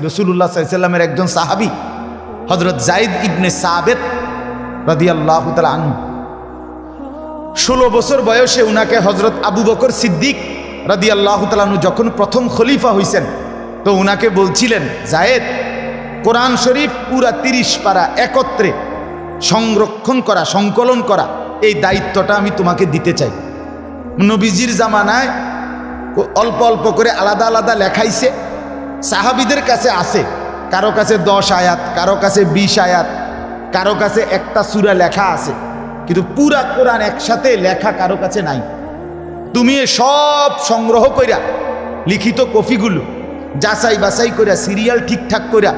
রসুল্লাহ সাল্লামের একজন সাহাবি হজরত জাইদ ইবনে সাবেদ রাদি আল্লাহ আনু ষোলো বছর বয়সে উনাকে হজরত আবু বকর সিদ্দিক রাদি আল্লাহ তালু যখন প্রথম খলিফা হইছেন, তো উনাকে বলছিলেন জায়েদ কোরআন শরীফ পুরা তিরিশ পারা একত্রে সংরক্ষণ করা, সংকলন করা, এই দায়িত্বটা আমি তোমাকে দিতে চাই। নবীজির জামানায় অল্প অল্প করে আলাদা আলাদা লেখাইছে। সাহাবিদের কাছে আছে। কারও কাছে দশ আয়াত, কারও কাছে বিশ আয়াত, কারও কাছে একটা সুরা লেখা আছে। কিন্তু পুরা কোরআন একসাথে লেখা কারও কাছে নাই। তুমি সব সংগ্রহ কইরা, লিখিত কফিগুলো যাচাই বাছাই করিয়া সিরিয়াল ঠিকঠাক করিয়া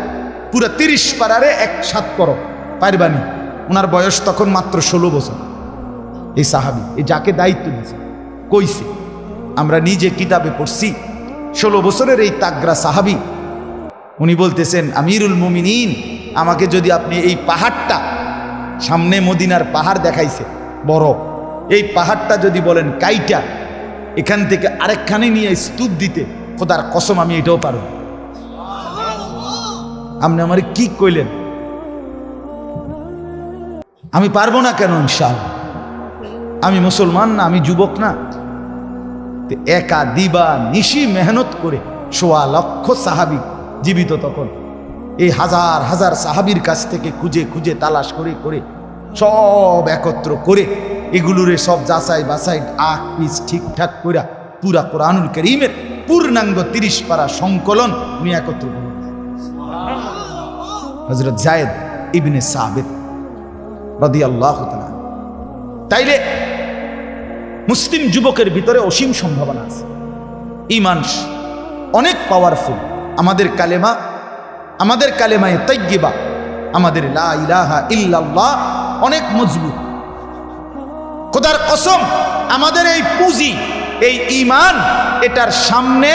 পুরা তিরিশ পারারে একসাথ করো। পারবানি ওনার বয়স তখন মাত্র ষোলো বছর। এই সাহাবি, এই যাকে দায়িত্ব দিয়েছে, কইছে, আমরা নিজে কিতাবে পড়ছি ষোলো বছরের এই তাগরা সাহাবি। উনি বলতেছেন, আমিরুল মুমিনিন, আমাকে যদি আপনি এই পাহাড়টা, সামনে মদিনার পাহাড় দেখাইছে, বড়, এই পাহাড়টা যদি বলেন কাইটা, এখান থেকে আরেকখানে নিয়ে স্তূপ দিতে, খোদার কসম আমি এটাও পারব আপনি আমার কি কইলেন? আমি পারব না কেন ইনশাল আমি মুসলমান না, আমি যুবক না। একা দিবা নিশি মেহনত করে সোয়া লক্ষ সাহাবি জীবিত তখন। এই হাজার হাজার সাহাবির কাছ থেকে খুঁজে খুঁজে তালাশ করে করে সব একত্র করে এগুলোরে সব যাচাই বাছাই আখ পিস ঠিকঠাক করে পুরা কোরআনুল করিমের পূর্ণাঙ্গ তিরিশ পারা সংকলন উনি একত্র করে হজরত জায়েদ ইবনে সাবেদ রদি আল্লাহ তাইলে মুসলিম যুবকের ভিতরে অসীম সম্ভাবনা আছে। ইমান অনেক পাওয়ারফুল আমাদের কালেমা, আমাদের কালেমায় তৈগিবা আমাদের লা ইলাহা ইল্লাল্লাহ অনেক মজবুত। খোদার কসম, আমাদের এই পুঁজি, এই ইমান এটার সামনে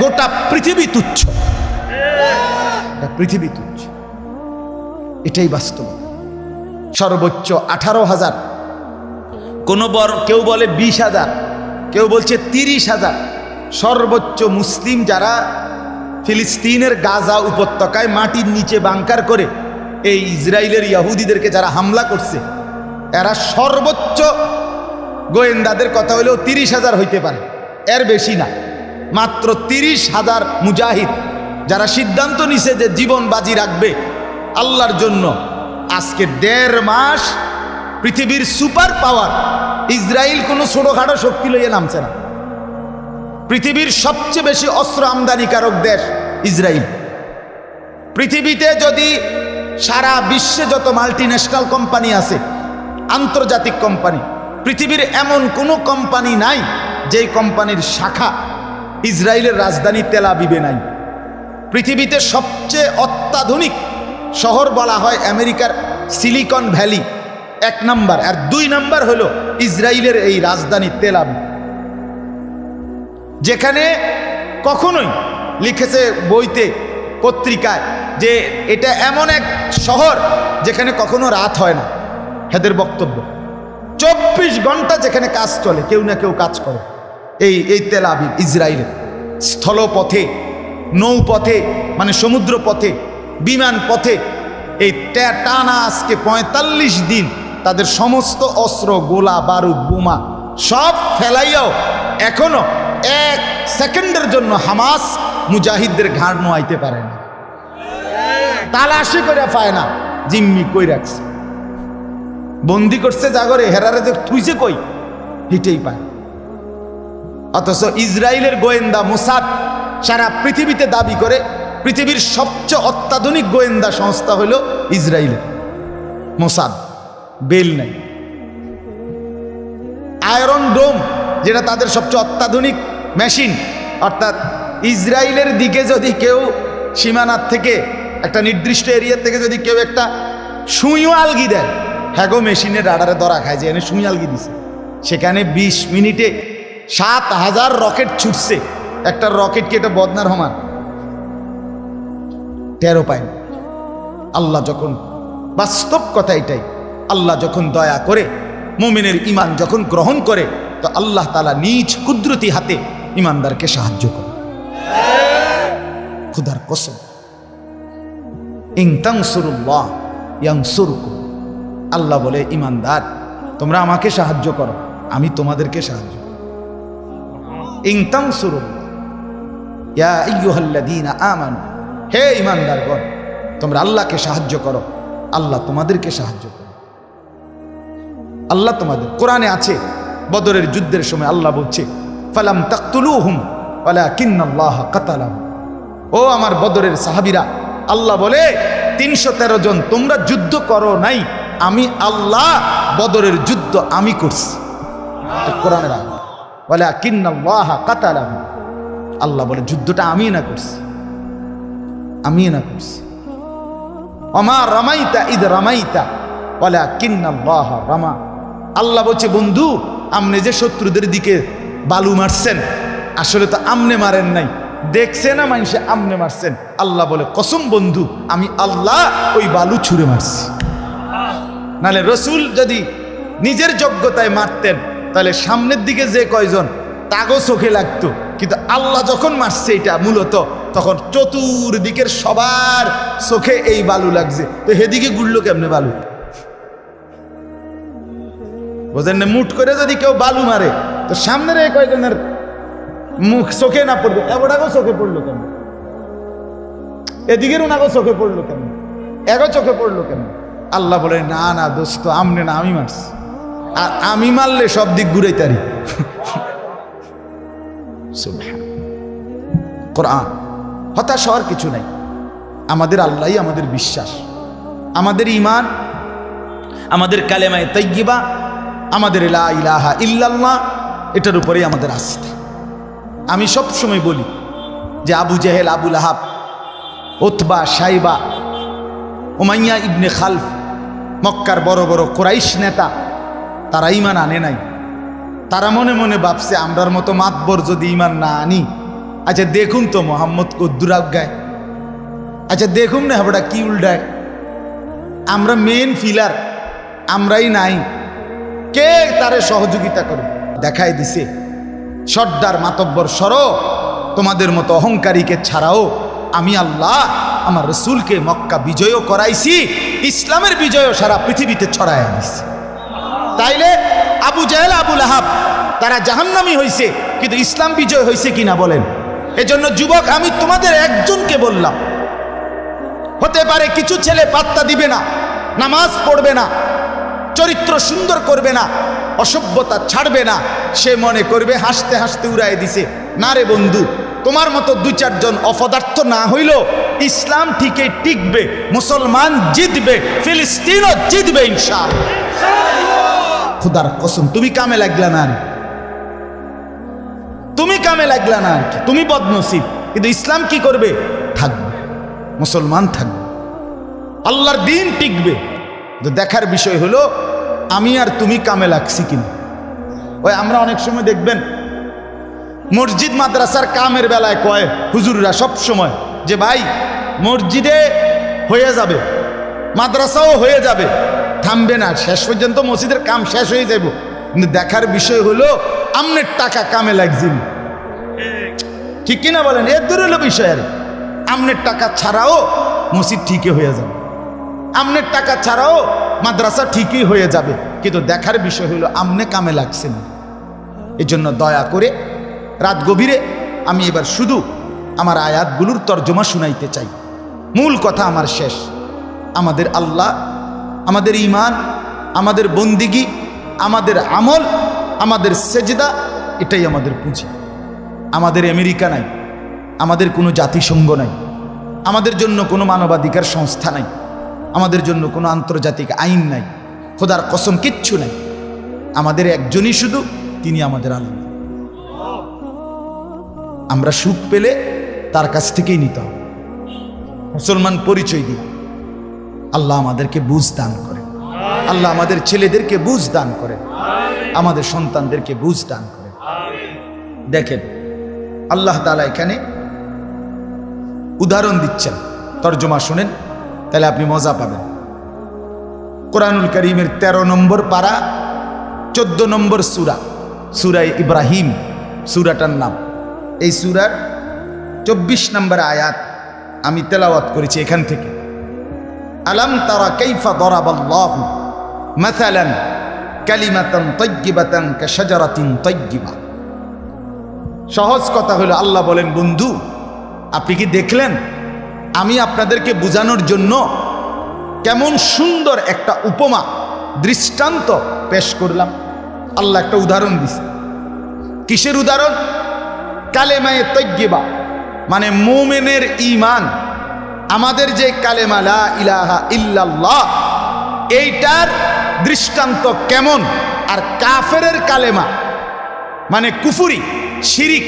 গোটা পৃথিবী তুচ্ছ। পৃথিবী তুচ্ছ। এটাই বাস্তব। সর্বোচ্চ আঠারো হাজার কোনো বর, কেউ বলে বিশ হাজার, কেউ বলছে তিরিশ হাজার। সর্বোচ্চ মুসলিম যারা ফিলিস্তিনের গাজা উপত্যকায় মাটির নিচে বাংকার করে, এই ইসরায়েলের ইয়াহুদিদেরকে যারা হামলা করছে, এরা সর্বোচ্চ গোয়েন্দাদের কথা হলেও তিরিশ হাজার হইতে পারে। এর বেশি না, মাত্র তিরিশ হাজার মুজাহিদ যারা সিদ্ধান্ত নিছে যে জীবন বাজি রাখবে আল্লাহর জন্য। আজকে দেড় মাস পৃথিবীর সুপার পাওয়ার ইসরায়েল কোনো ছোটোখাটো শক্তি লইয়ে নামছে না। পৃথিবীর সবচেয়ে বেশি অস্ত্র আমদানিকারক দেশ ইসরায়েল পৃথিবীতে যদি সারা বিশ্বে যত মাল্টি ন্যাশনাল কোম্পানি আছে, আন্তর্জাতিক কোম্পানি পৃথিবীর এমন কোনো কোম্পানি নাই যেই কোম্পানির শাখা ইসরায়েলের রাজধানী তেলাবিবে নাই। পৃথিবীতে সবচেয়ে অত্যাধুনিক শহর বলা হয় আমেরিকার সিলিকন ভ্যালি। এক নাম্বার, আর দুই নাম্বার হলো ইসরায়েলের এই রাজধানী তেলাবি যেখানে কখনোই লিখেছে বইতে, পত্রিকায়, যে এটা এমন এক শহর যেখানে কখনো রাত হয় না, হেদের বক্তব্য। চব্বিশ ঘণ্টা যেখানে কাজ চলে, কেউ না কেউ কাজ করে। এই এই তেলাবি ইসরায়েলের স্থলপথে, নৌপথে মানে সমুদ্র পথে বিমান পথে এই টানা আজকে পঁয়তাল্লিশ দিন তাদের সমস্ত অস্ত্র, গোলা, বারুদ, বোমা সব ফেলাইয়াও এখনও এক সেকেন্ডের জন্য হামাস মুজাহিদদের ঘাড় নোয়াইতে পারে না। তালাশি করে পায় না, জিম্মি কই রাখছে? বন্দি করছে জাগরে, হেরারে যে থুইছে কই? হিটেই পায়। অথচ ইসরায়েলের গোয়েন্দা মোসাদ সারা পৃথিবীতে দাবি করে, পৃথিবীর সবচেয়ে অত্যাধুনিক গোয়েন্দা সংস্থা হলো ইসরায়েলের মোসাদ। বেল নাই। আয়রন ডোম যেটা তাদের সবচেয়ে অত্যাধুনিক মেশিন অর্থাৎ ইসরায়েলের দিকে যদি কেউ সীমানার থেকে একটা নির্দিষ্ট এরিয়ার থেকে যদি কেউ একটা সুইও আলগি দেয় হ্যাগো মেশিনের রাডারে ধরা খায় যে এনে সুই আলগি দিছে। সেখানে ২০ মিনিটে সাত হাজার রকেট ছুটছে। একটা রকেট কি এটা বদনার হমান টেরো পায় না। আল্লাহ যখন বাস্তব কথা এটাই আল্লাহ যখন দয়া করে, মোমিনের ইমান যখন গ্রহণ করে, তো আল্লাহ তালা নিজ কুদরতি হাতে ইমানদারকে সাহায্য করে। খুদার কসম। ইয়াং সুরকু আল্লাহ বলে ইমানদার তোমরা আমাকে সাহায্য করো, আমি তোমাদেরকে সাহায্য করব। ইংতাং সুরুল্লাহ ইয়া আমানু। হে ইমানদারগণ তোমরা আল্লাহকে সাহায্য করো, আল্লাহ তোমাদেরকে সাহায্য করো আল্লাহ তোমাদের। কোরআনে আছে, বদরের যুদ্ধের সময় আল্লাহ বলছে, ফালাম তাকতুলুহুম, ওয়ালাকিন্নাল্লাহ কাতালাহুম ও আমার বদরের সাহাবিরা, আল্লাহ বলে, তিনশো তেরো জন তোমরা যুদ্ধ করো নাই, আমি আল্লাহ বদরের যুদ্ধ আমি করছি। কাতালাহুম আল্লাহ বলে, যুদ্ধটা আমি না করছি আমি না করছি। অমা রামাইতা ঈদ রামাইতা বলে কিন্নাল্লাহ রামা। আল্লাহ বলছে, বন্ধু, আমনে যে শত্রুদের দিকে বালু মারছেন, আসলে তো আমনে মারেন নাই। দেখছে না মানুষে আমনে মারছেন? আল্লাহ বলে, কসম বন্ধু, আমি আল্লাহ ওই বালু ছুঁড়ে মারছি। নালে রসুল যদি নিজের যোগ্যতায় মারতেন, তাহলে সামনের দিকে যে কয়জন, তাগো চোখে লাগতো। কিন্তু আল্লাহ যখন মারছে এটা মূলত, তখন চতুর্দিকের সবার চোখে এই বালু লাগছে। তো হেদিকে গুড়লো কেমনে বালু? বোঝেন মুট করে যদি কেউ বালু মারে, তো সামনের এই কয়জনের মুখ চোখে না পড়বে? এবারও চোখে পড়ল কেন? এদিকের ওনাগো চোখে পড়ল কেন? এগো চোখে পড়ল কেন? আল্লাহ বলে, না না, দোস্ত, আমনে না, আমি মারছি। আর আমি মারলে সব দিক ঘুরে তারি। কোরআন, হতাশ হওয়ার কিছু নাই। আমাদের আল্লাহই আমাদের বিশ্বাস। আমাদের ইমান আমাদের কালেমায় তৈগিবা আমাদের লা ইলাহা ইল্লাল্লাহ, এটার উপরেই আমাদের আস্থা আমি সব সময় বলি যে আবু জেহেল আবুল আহাব ওতবা সাইবা ওমাইয়া ইবনে খালফ, মক্কার বড় বড় কোরাইশ নেতা, তারা ইমান আনে নাই। তারা মনে মনে ভাবছে, আমরার মতো মাতবর যদি ইমান না আনি আচ্ছা দেখুন তো মোহাম্মদ কদ্দুর গায় আচ্ছা দেখুন না হাবড়া কি উল্টায়। আমরা মেন ফিলার আমরাই নাই। কে তারে সহযোগিতা করবে? দেখাই দিছে, সর্দার মাতব্বর সর, তোমাদের মতো অহংকারীকে ছাড়াও আমি আল্লাহ আমার রসুলকে মক্কা বিজয়ও করাইছি, ইসলামের বিজয়ও সারা পৃথিবীতে ছড়াইয়া দিছি। তাইলে আবু জাহেল আবুল আহাব তারা জাহান্নামি হয়েছে কিন্তু ইসলাম বিজয় হয়েছে কিনা বলেন? এজন্য যুবক, আমি তোমাদের একজনকে বললাম, হতে পারে কিছু ছেলে পাত্তা দিবে না, নামাজ পড়বে না চরিত্র সুন্দর করবে না, অসভ্যতা ছাড়বে না, সে মনে করবে হাসতে হাসতে উড়াই দিছে। না রে বন্ধু, তোমার মতো দুই চারজন অপদার্থ না হইল, ইসলাম ঠিকই টিকবে, মুসলমান জিতবে, ফিলিস্তিনও জিতবে ইনশাল খুদার কসম, তুমি কামে লাগলা না তুমি কামে লাগলা না তুমি বদনসিব, কিন্তু ইসলাম কি করবে? থাকবে, মুসলমান থাকবে। আল্লাহর দিন টিকবে। দেখার বিষয় হলো আমি আর তুমি কামে লাগছি কিনা? ওই আমরা অনেক সময় দেখবেন, মসজিদ মাদ্রাসার কামের বেলায় কয় হুজুররা সব সময় যে, ভাই, মসজিদে হয়ে যাবে, মাদ্রাসাও হয়ে যাবে, থামবে না, শেষ পর্যন্ত মসজিদের কাম শেষ হয়ে যাব কিন্তু দেখার বিষয় হলো, আমনের টাকা কামে লাগছে। ঠিক কিনা বলেন? এর দূর হলো বিষয় আর। আমনের টাকা ছাড়াও মসজিদ ঠিকই হয়ে যাবে। আমনের টাকা ছাড়াও মাদ্রাসা ঠিকই হয়ে যাবে। কিন্তু দেখার বিষয় হলো আমনে কামে লাগছে না। এই জন্য দয়া করে রাত গভীরে আমি এবার শুধু আমার আয়াতগুলোর তর্জমা শুনাইতে চাই। মূল কথা আমার শেষ। আমাদের আল্লাহ, আমাদের ইমান আমাদের বন্দিগি, আমাদের আমল, আমাদের সেজদা, এটাই আমাদের পুঁজি। আমাদের আমেরিকা নাই, আমাদের কোনো জাতিসংঘ নাই, আমাদের জন্য কোনো মানবাধিকার সংস্থা নাই। আমাদের জন্য কোনো আন্তর্জাতিক আইন নাই, খোদার কসম কিচ্ছু নাই। আমাদের একজনই শুধু, তিনি আমাদের আল্লাহ আমরা সুখ পেলে তার কাছ থেকেই নিতে হবে। মুসলমান পরিচয় দিই আল্লাহ আমাদেরকে বুঝ দান করে আল্লাহ আমাদের ছেলেদেরকে বুঝ দান করে আমাদের সন্তানদেরকে বুঝ দান করে দেখেন, আল্লাহ তালা এখানে উদাহরণ দিচ্ছেন। তর্জমা শুনেন। তাহলে আপনি মজা পাবেন। কোরআনুল করিমের ১৩ নম্বর পারা, চোদ্দ নম্বর সুরা সুরাই ইব্রাহিম, সুরাটার নাম। এই সুরার চব্বিশ নম্বর আয়াত আমি তেলাওয়াত করেছি এখান থেকে। আলম তারা কাইফা দরাবাল্লাহু মাসালান কালিমাতান তৈগিবাতান কাশাজারাতিন তৈগিবা সহজ কথা হলো আল্লাহ বলেন, বন্ধু, আপনি কি দেখলেন আমি আপনাদেরকে বোঝানোর জন্য কেমন সুন্দর একটা উপমা, দৃষ্টান্ত পেশ করলাম। আল্লাহ একটা উদাহরণ দিছে। কিসের উদাহরণ? কালেমায়ে তৈগিবা মানে মোমেনের ইমান আমাদের যে কালেমা, লা ইলাহা ইল্লাল্লাহ, এইটার দৃষ্টান্ত কেমন? আর কাফেরের কালেমা মানে কুফুরি, শিরিক,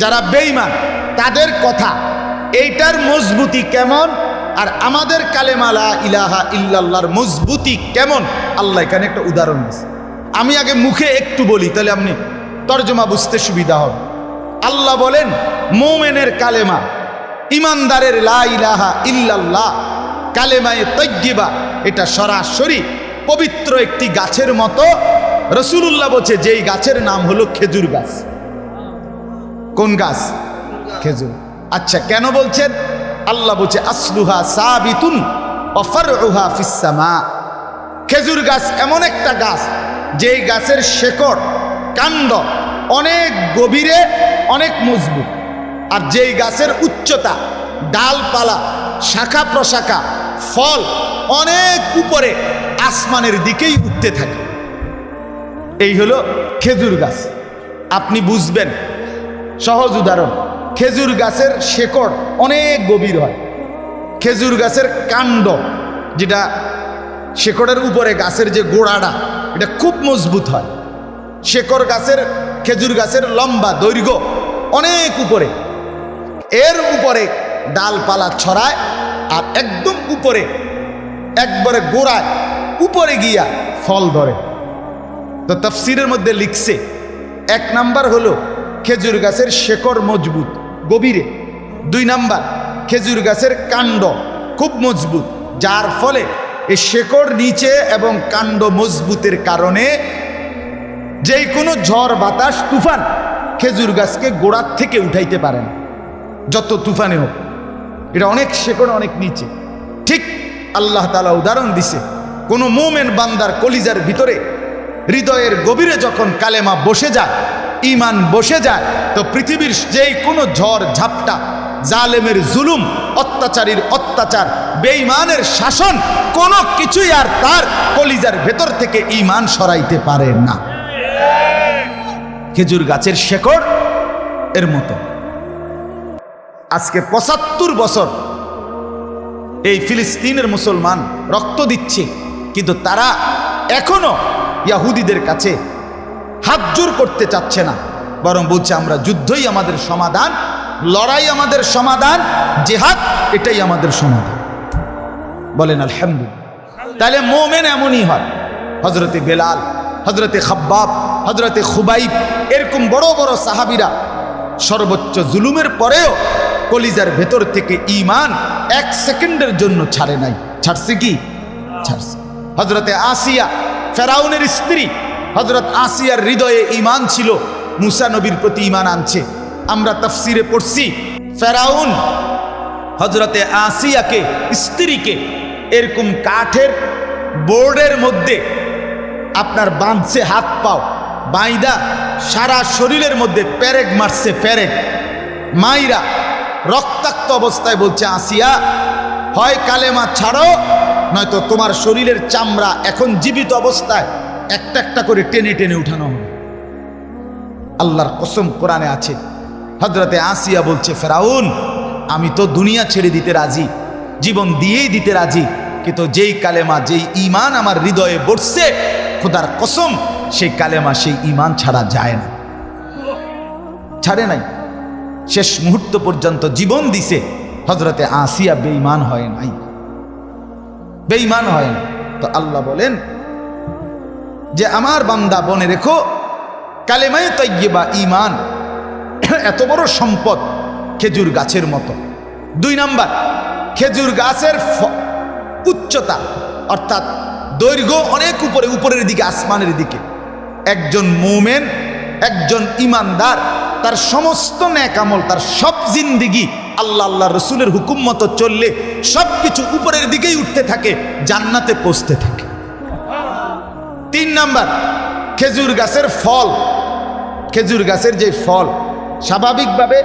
যারা বেঈমান, তাদের কথা এইটার মজবুতি কেমন? আর আমাদের কালেমালা ইলাহা ইল্লাল্লাহর মজবুতি কেমন? আল্লাহ এখানে একটা উদাহরণ দিচ্ছে আমি আগে মুখে একটু বলি, তাহলে আপনি তর্জমা বুঝতে সুবিধা হবে। আল্লাহ বলেন, মোমেনের কালেমা, ইমানদারের লা ইলাহা ইল্লাল্লাহ, কালেমায়ে তৈগিবা এটা সরাসরি পবিত্র একটি গাছের মতো। রসুলুল্লাহ বলছে, যেই গাছের নাম হলো খেজুর গাছ। কোন গাছ? খেজুর। আচ্ছা কেন বলছেন? আল্লাহ বলছে, আসলুহা সাবিতুন অফারুহা ফিসামা খেজুর গাছ এমন একটা গাছ, যেই গাছের শেকড়, কাণ্ড অনেক গভীরে, অনেক মজবুত। আর যেই গাছের উচ্চতা, ডালপালা, শাখা প্রশাখা, ফল অনেক উপরে, আসমানের দিকেই উঠতে থাকে। এই হলো খেজুর গাছ। আপনি বুঝবেন, সহজ উদাহরণ। খেজুর গাছের শেকড় অনেক গভীর হয়। খেজুর গাছের কাণ্ড, যেটা শেকড়ের উপরে গাছের যে গোড়াটা, এটা খুব মজবুত হয়। শেকড় গাছের, খেজুর গাছের লম্বা দৈর্ঘ্য অনেক উপরে। এর উপরে ডালপালা ছড়ায় আর একদম উপরে, একবারে গোড়ায় উপরে গিয়া ফল ধরে। তো তফসিরের মধ্যে লিখছে, এক নাম্বার হলো, খেজুর গাছের শেকড় মজবুত। গভীরে। দুই নাম্বার, খেজুর গাছের কাণ্ড খুব মজবুত, যার ফলে এই শেকড় নিচে এবং কাণ্ড মজবুতের কারণে যেই কোনো ঝড়, বাতাস, তুফান খেজুর গাছকে গোড়ার থেকে উঠাইতে পারে না। যত তুফানে হোক, এটা অনেক শেকড় অনেক নিচে। ঠিক আল্লাহ তালা উদাহরণ দিছে, কোনো মোমেন বান্দার কলিজার ভিতরে হৃদয়ের গভীরে যখন কালেমা বসে যায় ইমান বসে যায়, তো পৃথিবীর যেই কোনো ঝড়, ঝাপটা, জালেমের জুলুম, অত্যাচারীর অত্যাচার, বেঈমানের শাসন, কোনো কিছুই আর তার কলিজার ভেতর থেকে ইমান সরাইতে পারে না। খেজুর গাছের শেকড় এর মতো। আজকে পঁচাত্তর বছর এই ফিলিস্তিনের মুসলমান রক্ত দিচ্ছে, কিন্তু তারা এখনও ইয়াহুদিদের কাছে হাত জোর করতে চাচ্ছে না। বরং বলছে, আমরা যুদ্ধই আমাদের সমাধান, লড়াই আমাদের সমাধান, জেহাদ এটাই আমাদের সমাধান। বলেন, আলহামদুলিল্লাহ। তাহলে মোমেন এমনই হয়। হজরতে বেলাল হজরতে খাব্বাব হজরতে খুবাইব, এরকম বড় বড় সাহাবিরা সর্বোচ্চ জুলুমের পরেও কলিজার ভেতর থেকে ইমান এক সেকেন্ডের জন্য ছাড়ে নাই। ছাড়ছে কি? ছাড়ছে। হজরতে আসিয়া ফেরাউনের স্ত্রী হজরত আসিয়ার হৃদয়ে ইমান ছিল, মুসা নবীর প্রতি ইমান আনছে। আমরা তফসিরে পড়ছি, ফেরাউন হজরতে আসিয়াকে, স্ত্রীকে এরকম কাঠের বোর্ডের মধ্যে আপনার বাঁধছে হাত পাও, বাইদা সারা শরীরের মধ্যে প্যারেক মারছে প্যারেক মাইরা রক্তাক্ত অবস্থায় বলছে, আসিয়া, হয় কালেমা ছাড়ো, নয়তো তোমার শরীরের চামড়া এখন জীবিত অবস্থায় একটা একটা করে টেনে টেনে উঠানো হবে। আল্লাহর কসম কোরআনে আছে হজরতে আসিয়া বলছে, ফেরাউন, আমি তো দুনিয়া ছেড়ে দিতে রাজি, জীবন দিয়েই দিতে রাজি, কিন্তু যেই কালেমা, যেই ইমান আমার হৃদয়ে বসছে, খোদার কসম, সেই কালেমা, সেই ইমান ছাড়া যায় না। ছাড়ে নাই। শেষ মুহূর্ত পর্যন্ত জীবন দিছে হজরতে আসিয়া বেঈমান হয় নাই। বেঈমান হয় না তো আল্লাহ বলেন যে আমার বান্দা বনে রেখো কালেমাই তৈবা ইমান এত বড় সম্পদ খেজুর গাছের মতো। দুই নাম্বার, খেজুর গাছের উচ্চতা, অর্থাৎ দৈর্ঘ্য অনেক উপরে, উপরের দিকে, আসমানের দিকে। একজন মোমেন, একজন ইমানদার তার সমস্ত ন্যাকামল তার সব জিন্দিগি আল্লাহ আল্লাহ রসুলের হুকুম মতো চললে সব কিছু উপরের দিকেই উঠতে থাকে, জান্নাতে পৌঁছতে থাকে। তিন নাম্বার, খেজুর গাছের ফল। খেজুর গাছের যে ফল, স্বাভাবিকভাবে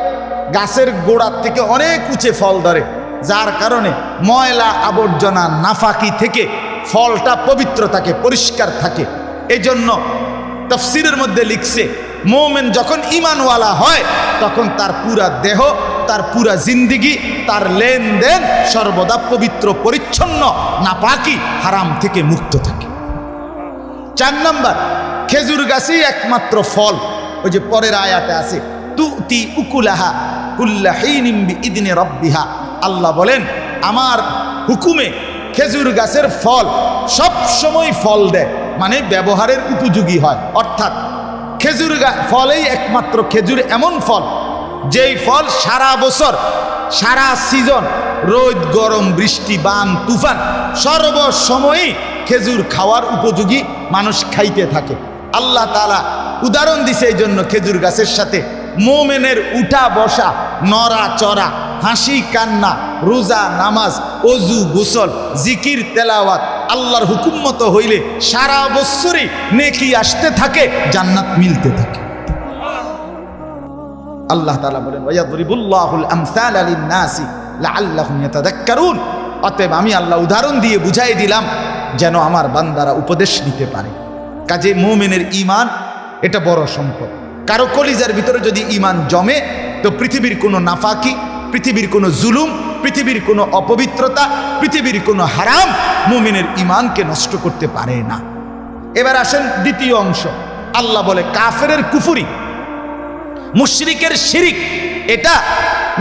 গাছের গোড়ার থেকে অনেক উঁচে ফল ধরে। যার কারণে ময়লা আবর্জনা নাফাকি থেকে ফলটা পবিত্র থাকে, পরিষ্কার থাকে। এই জন্য তফসিরের মধ্যে লিখছে, মোমেন যখন ইমানওয়ালা হয়, তখন তার পুরা দেহ, তার পুরা জিন্দিগি, তার লেনদেন সর্বদা পবিত্র, পরিচ্ছন্ন, নাপাকি, হারাম থেকে মুক্ত থাকে। চার নাম্বার, খেজুর গাছই একমাত্র ফল। ওই যে পরের আয়াতে আছে তু তি উকুলাহা কুল্লাহিনিম্বি ইদিনে রব্বিহা। আল্লাহ বলেন, আমার হুকুমে খেজুর গাছের ফল সব সময় ফল দেয় মানে ব্যবহারের উপযোগী হয়। অর্থাৎ খেজুর ফলেই একমাত্র খেজুর এমন ফল, যেই ফল সারা বছর, সারা সিজন, রোদ, গরম, বৃষ্টি, বান, তুফান, সর্বসময়ই খেজুর খাওয়ার উপযোগী মানুষ খাইতে থাকে। আল্লাহ তালা উদাহরণ দিছে এই জন্য খেজুর গাছের সাথে। মোমেনের উঠা বসা, নড়া চড়া, হাসি কান্না, রোজা নামাজ, অজু গোসল, জিকির, তেলাওয়াত, আল্লাহর হুকুম মতো হইলে সারা বৎসরই নেকি আসতে থাকে, জান্নাত মিলতে থাকে। আল্লাহ তালা বলেন ওয়ায়াদরিবুল্লাহুল আমসাল লিন-নাসি লাআল্লাহুম ইয়াতাযাক্কারুন অতএব আমি আল্লাহ উদাহরণ দিয়ে বুঝাই দিলাম যেন আমার বান্দারা উপদেশ নিতে পারে। কাজে মুমিনের ঈমান, এটা বড় সম্পদ। কারও কলিজার ভিতরে যদি ঈমান জমে, তো পৃথিবীর কোনো নাফাকি, পৃথিবীর কোনো জুলুম, পৃথিবীর কোনো অপবিত্রতা, পৃথিবীর কোনো হারাম মুমিনের ঈমানকে নষ্ট করতে পারে না। এবার আসেন দ্বিতীয় অংশ। আল্লাহ বলে, কাফেরের কুফুরি, মুশরিকের শিরিক, এটা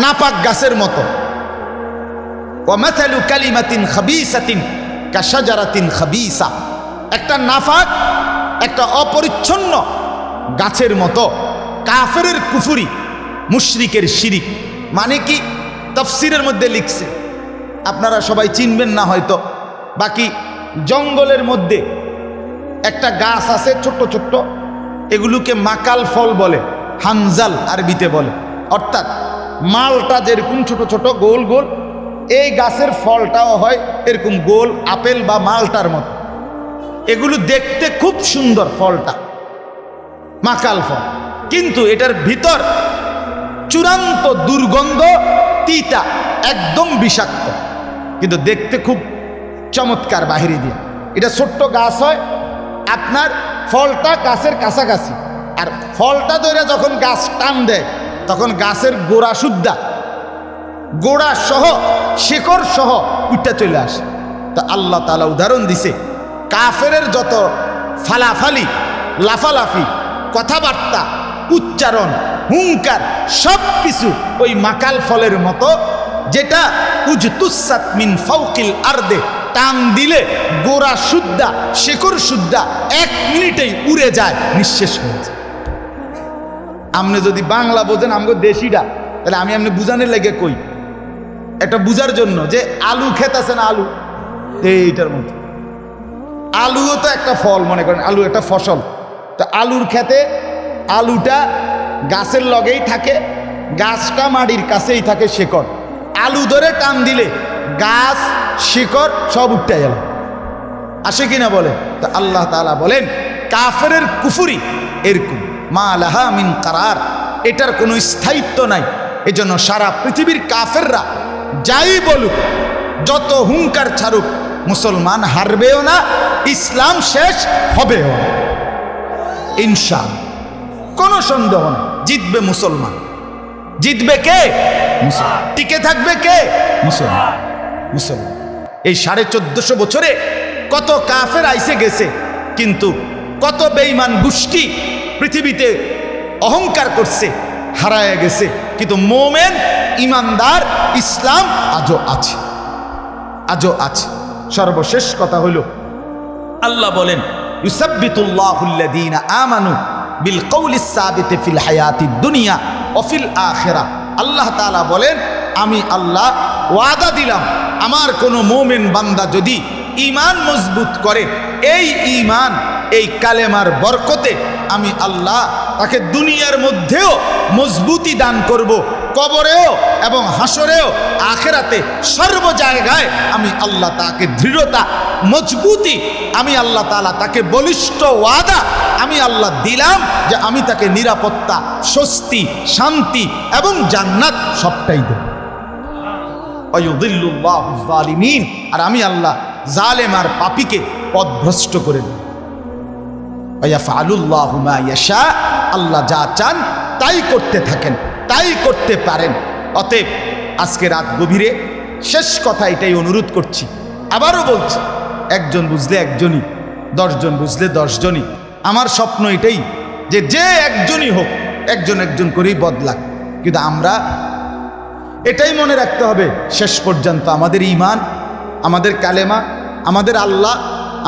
নাপাক গাছের মতো। কালিমাতিন খাবিসাতিন কাশাজারাতিন খাবিসা। একটা নাফাক, একটা অপরিচ্ছন্ন গাছের মতো, কাফেরের কুফুরি, মুশরিকের শিরিক। মানে কি? তফসিরের মধ্যে লিখছে। আপনারা সবাই চিনবেন না হয়তো। বাকি জঙ্গলের মধ্যে একটা গাছ আছে ছোট্ট ছোট্ট, এগুলোকে মাকাল ফল বলে হামজাল আরবিতে বলে। অর্থাৎ মালটা যেরকম ছোট ছোট, গোল গোল এই গাছের ফলটাও হয় এরকম গোল আপেল বা মালটার মতো। এগুলো দেখতে খুব সুন্দর ফলটা, মাকাল ফল। কিন্তু এটার ভিতর চূড়ান্ত দুর্গন্ধ তিতা, একদম বিষাক্ত। কিন্তু দেখতে খুব চমৎকার বাহিরে দিয়ে। এটা ছোট্ট গাছ হয়, আপনার ফলটা গাছের কাছাকাছি। আর ফলটা ধরে যখন গাছ টান দেয়, তখন গাছের গোড়া শুদ্ধা। গোড়া সহ, শিকড় সহ উঠে চলে আসে। তা আল্লাহ তালা উদাহরণ দিছে কাফের যত ফালাফালি, লাফালাফি, কথাবার্তা, উচ্চারণ হুঙ্কার সব কিছু ওই মাকাল ফলের মতো, যেটা উজতুসাত মিন ফাউকিল আরদে, টান দিলে গোড়া শুদ্ধা শেকড় শুদ্ধা এক মিনিটেই উড়ে যায়, নিঃশেষ হয়ে যায়। আপনি যদি বাংলা বোঝেন আমাকে দেশিটা তাহলে আমি আপনি বুঝানোর লেগে কই একটা বুঝার জন্য যে আলু খেত আছে না আলু? এইটার মতো। আলুও তো একটা ফল, মনে করেন, আলু একটা ফসল। তো আলুর খেতে আলুটা গাছের লগেই থাকে, গাছটা মাটির কাছেই থাকে শেকড়। আলু ধরে টান দিলে গাছ, শিকড় সব উঠতে গেল। আসে কিনা বলে? তা আল্লাহ তাআলা বলেন, কাফেরের কুফুরি এরকম। মা লাহা মিন কারার। এটার কোনো স্থায়িত্ব নাই। এজন্য সারা পৃথিবীর কাফেররা যাই বলুক, যত হুঙ্কার ছাড়ুক, মুসলমান হারবেও না, ইসলাম শেষ হবেও না। কোনো সন্দেহ না জিতবে মুসলমান। জিতবে কে? মুসলমান। টিকে থাকবে কে? মুসলমান। মুসলমান। এই সাড়ে চোদ্দশো বছরে কত কাফের আইসে গেছে, কিন্তু কত বেঈমান গোষ্ঠী পৃথিবীতে অহংকার করছে হারায় গেছে। কিন্তু মোমেন, ইমানদার, ইসলাম আজও আছে। আজও আছে। সর্বশেষ কথা হলো, আল্লাহ বলেন ইউসাব্বিতুল্লাহুল্লাযীনা আমানু বিল কওলিস সাবিতি ফিল দুনিয়া ও ফিল আখিরা। আল্লাহ তাআলা বলেন, আমি আল্লাহ ওয়াদা দিলাম, আমার কোনো মোমেন বান্দা যদি ইমান মজবুত করে, এই ঈমান এই কালেমার বরকতে আমি আল্লাহ তাকে দুনিয়ার মধ্যেও মজবুতি দান করব, কবরেও এবং হাসরেও আখেরাতে সর্ব জায়গায় আমি আল্লাহ তাকে দৃঢ়তা, মজবুতি, আমি আল্লাহ তাআলা তাকে বলিষ্ঠ ওয়াদা, আমি আল্লাহ দিলাম যে আমি তাকে নিরাপত্তা, স্বস্তি, শান্তি এবং জান্নাত সবটাই দেব। আর আমি আল্লাহ জালেম আর পাপিকে পথভ্রষ্ট করে দেব আল্লাহ যা চান তাই করতে থাকেন, তাই করতে পারেন। অতএব আজকে রাত গভীরে শেষ কথা এটাই অনুরোধ করছি। আবারও বলছি, একজন বুঝলে একজনই, দশজন বুঝলে দশজনই। আমার স্বপ্ন এটাই যে যে একজনই হোক, একজন একজন করেই বদলাক কিন্তু আমরা এটাই মনে রাখতে হবে, শেষ পর্যন্ত আমাদের ইমান আমাদের কালেমা, আমাদের আল্লাহ,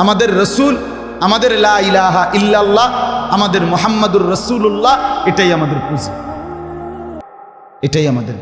আমাদের রসুল আমাদের লা ইলাহা ইল্লাল্লাহ আমাদের মোহাম্মদুর রসুল্লাহ এটাই আমাদের পুঁজি। এটাই আমাদের